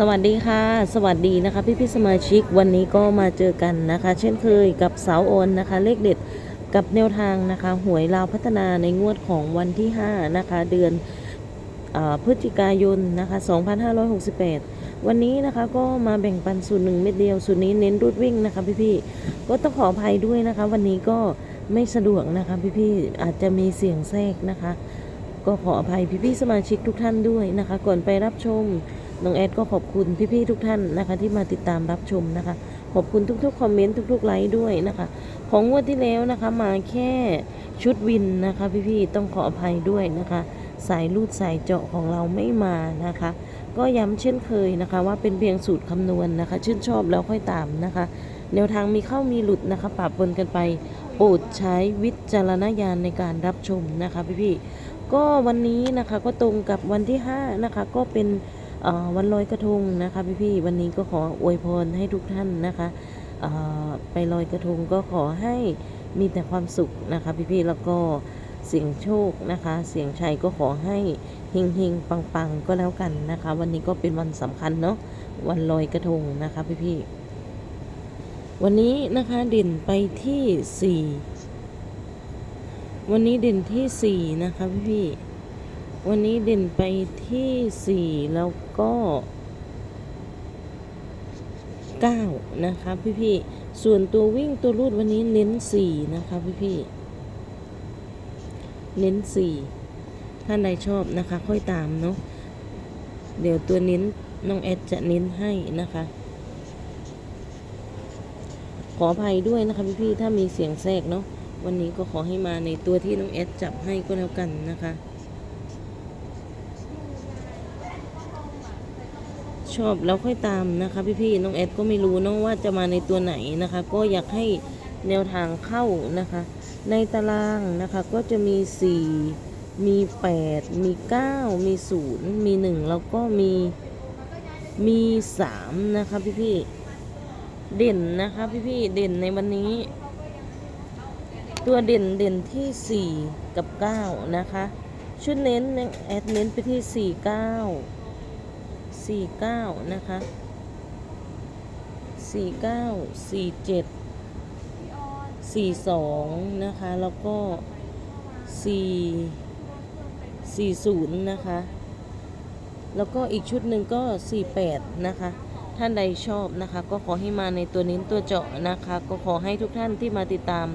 สวัสดีค่ะ สวัสดีนะคะพี่พี่สมาชิกวันนี้ก็มาเจอกันนะคะ เช่นเคยกับสาวโอนนะคะ เลขเด็ดกับแนวทางนะคะหวยลาวพัฒนาในงวดของวันที่ 5 นะคะ เดือนอพฤศจิกายนนะคะ 2568 วันนี้นะคะก็มาแบ่งปันสูตรหนึ่งเม็ดเดียวสูตรนี้เน้นรูดวิ่งนะคะพี่พี่ก็ต้องขออภัยด้วยนะคะ วันนี้ก็ไม่สะดวกนะคะพี่พี่อาจจะมีเสียงแทรกนะคะ ก็ขออภัยพี่ๆสมาชิกทุกท่านด้วยนะคะ ก่อนไปรับชม น้องแอดก็ขอบคุณพี่ๆทุกท่านนะคะ ที่มาติดตามรับชมนะคะ ขอบคุณทุกๆคอมเมนต์ทุกๆไลค์ด้วยนะคะ ของงวดที่แล้วนะคะมาแค่ชุดวินนะคะ พี่ๆต้องขออภัยด้วยนะคะ สายลูดสายเจาะของเราไม่มานะคะ ก็ย้ำเช่นเคยนะคะ ว่าเป็นเพียงสูตรคำนวณนะคะ ชื่นชอบแล้วค่อยตามนะคะ แนวทางมีเข้ามีหลุดนะคะปรับปนกันไปโปรดใช้วิจารณญาณในการรับชมนะคะพี่ๆก็วันนี้นะคะก็ตรงกับวันที่5นะคะก็เป็น วันลอยกระทงนะคะพี่ๆวันนี้ก็ขออวยพรให้ทุกท่านนะคะไปลอยกระทงก็ขอให้มีแต่ความสุขนะคะพี่ๆแล้วก็เสียงโชคนะคะ เสียงชัยก็ขอให้เฮงเฮงปังปังๆก็แล้วกันนะคะ วันนี้ก็เป็นวันสำคัญเนาะวันลอยกระทงนะคะพี่ๆวันนี้นะคะเด่นไปที่สี่วันนี้เด่นที่สี่นะคะพี่พี่ๆ วันนี้เด่นไปที่สี่แล้วก็เก้านะคะพี่พี่ๆส่วนตัววิ่งตัวรูดวันนี้เน้นสี่นะคะพี่พี่ๆเน้นสี่ท่านใดชอบนะคะ ค่อยตามเนาะเดี๋ยวตัวเน้นน้องแอดจะเน้นให้นะคะ ขออภัยด้วยนะคะพี่ๆถ้ามีเสียงแทรกเนาะวันนี้ก็ขอให้มาในตัวที่น้องแอดจับให้ก็แล้วกันนะคะ ชอบแล้วค่อยตามนะคะพี่ๆน้องแอดก็ไม่รู้เนาะว่าจะมาในตัวไหนนะคะ ก็อยากให้แนวทางเข้านะคะ ในตารางนะคะก็จะมี 4 มี 8 มี 9 มี 0 มี 1 แล้วก็มีมี3นะคะพี่ๆเด่นนะคะพี่ๆเด่นในวันนี้ ตัวเด่นเด่นที่ 4 กับ 9 นะคะ ชุดเน้นแอดเน้นไปที่ 4 9 4 9นะคะ4 9 4 7 4 2นะคะ แล้วก็4 4 0นะคะ แล้วก็อีกชุดหนึ่งก็48นะคะ ท่านใดชอบนะคะ ก็ขอให้มาในตัวนิ้นตัวเจาะนะคะ ก็ขอให้ทุกท่านที่มาติดตาม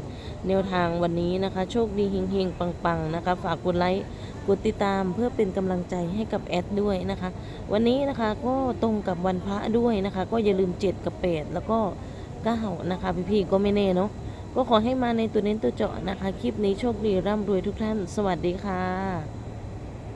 แนวทางวันนี้นะคะ โชคดีเฮงๆ ปังๆ นะคะ ฝากกดไลค์กดติดตามเพื่อเป็นกำลังใจให้กับแอดด้วยนะคะ วันนี้นะคะก็ตรงกับวันพระด้วยนะคะ ก็อย่าลืม7กับ8แล้วก็9นะคะ พี่ๆก็ไม่แน่เนาะก็ขอให้มาในตัวเน้นตัวเจาะนะคะ คลิปนี้โชคดีร่ำรวยทุกท่าน สวัสดีค่ะ